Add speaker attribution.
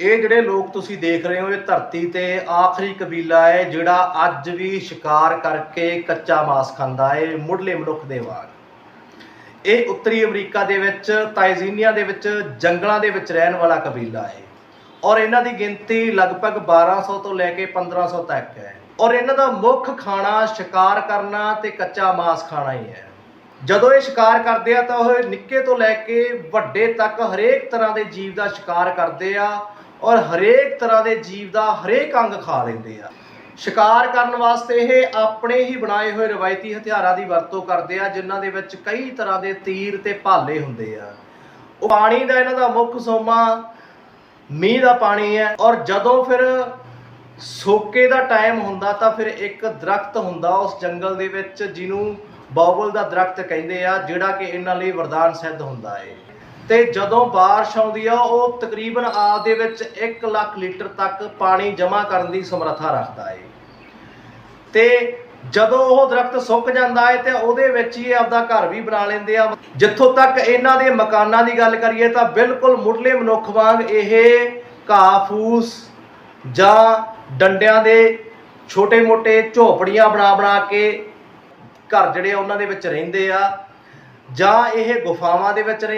Speaker 1: ਇਹ ਜਿਹੜੇ ਲੋਕ ਤੁਸੀਂ ਦੇਖ ਰਹੇ ਹੋ, ਇਹ ਧਰਤੀ ਤੇ ਆਖਰੀ ਕਬੀਲਾ ਹੈ, ਜਿਹੜਾ ਅੱਜ ਵੀ ਸ਼ਿਕਾਰ ਕਰਕੇ ਕੱਚਾ ਮਾਸ ਖਾਂਦਾ ਹੈ, ਮੁੱਢਲੇ ਮਨੁੱਖ ਦੇ ਵਾਂਗ। ਇਹ ਉੱਤਰੀ ਅਮਰੀਕਾ ਦੇ ਵਿੱਚ ਤਾਈਜੀਨੀਆ ਦੇ ਵਿੱਚ, ਜੰਗਲਾਂ ਦੇ ਵਿੱਚ ਰਹਿਣ ਵਾਲਾ ਕਬੀਲਾ ਹੈ। ਔਰ ਇਹਨਾਂ ਦੀ ਗਿਣਤੀ ਲਗਭਗ 1200 ਤੋਂ ਲੈ ਕੇ 1500 ਤੱਕ ਹੈ। ਔਰ ਇਹਨਾਂ ਦਾ ਮੁੱਖ ਖਾਣਾ ਸ਼ਿਕਾਰ ਕਰਨਾ ਤੇ ਕੱਚਾ ਮਾਸ ਖਾਣਾ ਹੀ ਹੈ। ਜਦੋਂ ਇਹ ਸ਼ਿਕਾਰ ਕਰਦੇ ਆ ਤਾਂ ਉਹ ਨਿੱਕੇ ਤੋਂ ਲੈ ਕੇ ਵੱਡੇ ਤੱਕ ਹਰੇਕ ਤਰ੍ਹਾਂ ਦੇ ਜੀਵ ਦਾ ਸ਼ਿਕਾਰ ਕਰਦੇ ਆ ਔਰ ਹਰੇਕ ਤਰ੍ਹਾਂ ਦੇ ਜੀਵ ਦਾ ਹਰੇਕ ਅੰਗ ਖਾ ਲੈਂਦੇ ਆ। ਸ਼ਿਕਾਰ ਕਰਨ ਵਾਸਤੇ ਇਹ ਆਪਣੇ ਹੀ ਬਣਾਏ ਹੋਏ ਰਵਾਇਤੀ ਹਥਿਆਰਾਂ ਦੀ ਵਰਤੋਂ ਕਰਦੇ ਆ, ਜਿਨ੍ਹਾਂ ਦੇ ਵਿੱਚ ਕਈ ਤਰ੍ਹਾਂ ਦੇ ਤੀਰ ਤੇ ਭਾਲੇ ਹੁੰਦੇ ਆ। ਉਹ ਪਾਣੀ ਦਾ ਇਹਨਾਂ ਦਾ ਮੁੱਖ ਸੋਮਾ ਮੀਂਹ ਦਾ ਪਾਣੀ ਹੈ ਔਰ ਜਦੋਂ ਫਿਰ ਸੋਕੇ ਦਾ ਟਾਈਮ ਹੁੰਦਾ ਤਾਂ ਫਿਰ ਇੱਕ ਦਰਖਤ ਹੁੰਦਾ ਉਸ ਜੰਗਲ ਦੇ ਵਿੱਚ, ਜਿਹਨੂੰ ਬਾਬਲ ਦਾ ਦਰਖਤ ਕਹਿੰਦੇ ਆ, ਜਿਹੜਾ ਕਿ ਇਹਨਾਂ ਲਈ ਵਰਦਾਨ ਸਿੱਧ ਹੁੰਦਾ ਏ। ਤੇ ਜਦੋਂ ਬਾਰਿਸ਼ ਆਉਂਦੀ ਆ, ਉਹ ਤਕਰੀਬਨ ਆਪ ਦੇ ਵਿੱਚ 1 ਲੱਖ ਲੀਟਰ ਤੱਕ ਪਾਣੀ ਜਮ੍ਹਾਂ ਕਰਨ ਦੀ ਸਮਰੱਥਾ ਰੱਖਦਾ ਏ। ਤੇ ਜਦੋਂ ਉਹ ਦਰਖਤ ਸੁੱਕ ਜਾਂਦਾ ਹੈ ਤੇ ਉਹਦੇ ਵਿੱਚ ਹੀ ਆਪਦਾ ਘਰ ਵੀ ਬਣਾ ਲੈਂਦੇ ਆ। ਜਿੱਥੋਂ ਤੱਕ ਇਹਨਾਂ ਦੇ ਮਕਾਨਾਂ ਦੀ ਗੱਲ ਕਰੀਏ, ਤਾਂ ਬਿਲਕੁਲ ਮੁੱਢਲੇ ਮਨੁੱਖ ਵਾਂਗ ਇਹ ਘਾਹ, ਫੂਸ ਜਾਂ ਡੰਡਿਆਂ ਦੇ ਛੋਟੇ-ਮੋਟੇ ਝੋਪੜੀਆਂ ਬਣਾ ਬਣਾ ਕੇ ਘਰ ਜਿਹੜੇ ਆ ਉਹਨਾਂ ਦੇ ਵਿੱਚ ਰਹਿੰਦੇ ਆ ਜਾਂ ਇਹ ਗੁਫਾਵਾਂ ਦੇ ਵਿੱਚ ਰਹਿੰਦੇ